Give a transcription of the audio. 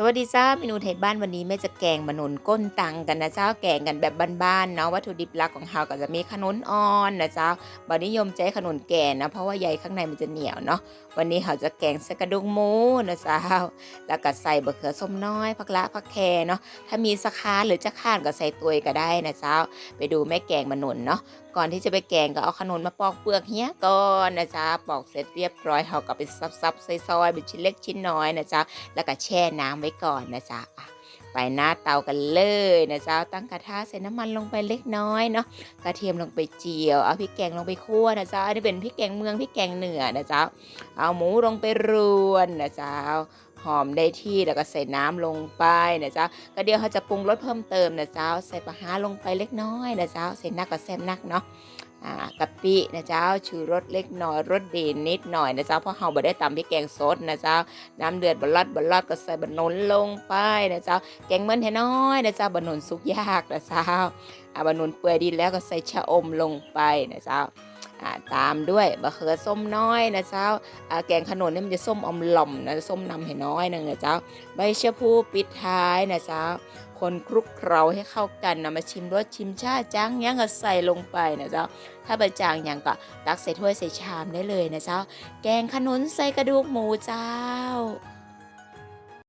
สวัสดีจ้าเมนูไทยบ้านวันนี้แม่จะแกงมะนุนก้นตังกันนะเจ้าแกงกันแบบบ้านๆเนาะวัตถุดิบหลักของเราก็จะมีขนุนอ่อนนะเจ้าบานิยมใจขนุนแก่นะเพราะว่าใยข้างในมันจะเหนียวเนาะวันนี้เราจะแกงใส่กระดูกหมูนะเจ้าแล้วก็ใส่บะเขือส้มน้อยผักละผักแคเนาะถ้ามีสะคาหรือจะข้านก็ใส่ตัวยก็ได้นะเจ้าไปดูแม่แกงมะนุนเนาะ ก่อนที่จะไปแกงก็เอาขนุนมาปอกเปลือกเฮียก่อนนะจ๊ะปอกเสร็จเรียบร้อยเราก็ไปซับๆซอยๆเป็นชิ้นเล็กชิ้นน้อยนะจ๊ะแล้วก็แช่น้ำไว้ก่อนนะจ๊ะอะไปหน้าเตากันเลยนะจ๊ะตั้งกระทะใส่น้ำมันลงไปเล็กน้อยเนาะกระเทียมลงไปเจียว เอาพริกแกงลงไปคั่วนะจ๊ะอันนี้เป็นพริกแกงเมืองพริกแกงเหนือนะจ๊ะเอาหมูลงไปรวนนะจ๊ะ หอมได้ที่แล้วก็ใส่น้ำลงไปนะจ๊ะก็เดี๋ยวเขาจะปรุงรสเพิ่มเติมนะจ๊ะใส่ปลาฮาลงไปเล็กน้อยนะจ๊ะใส่นักกับแซมนักเนาะอ่ากะปินะจ๊ะชูรสเล็กน้อยรสดีนิดหน่อยนะจ๊ะเพราะเราบ่ได้ตำพริกแกงสดนะจ๊ะน้ำเดือดบลอดบลอดก็ใส่บะหนนลงไปนะเจ้าแกงมันแท้น้อยนะเจ้าบะหนนสุกยากนะเจ้าอ่าบะหนนเปื่อยดีแล้วก็ใส่ชะอมลงไปนะเจ้า ตามด้วยบะเขือส้มน้อยนะเจ้าแกงขนนนี่มันจะส้มอมหล่อมนะส้มนำให้น้อยหนึ่งนะเจ้าใบชะพูปิดท้ายนะเจ้าคนคลุกเคล้าให้เข้ากันนะมาชิมรสชิมชาจ้างยังก็ใส่ลงไปนะเจ้า ถ้าใบจางยังก็ตักใส่ถ้วยใส่ชามได้เลยนะเจ้า แกงขนุนใส่กระดูกหมูเจ้า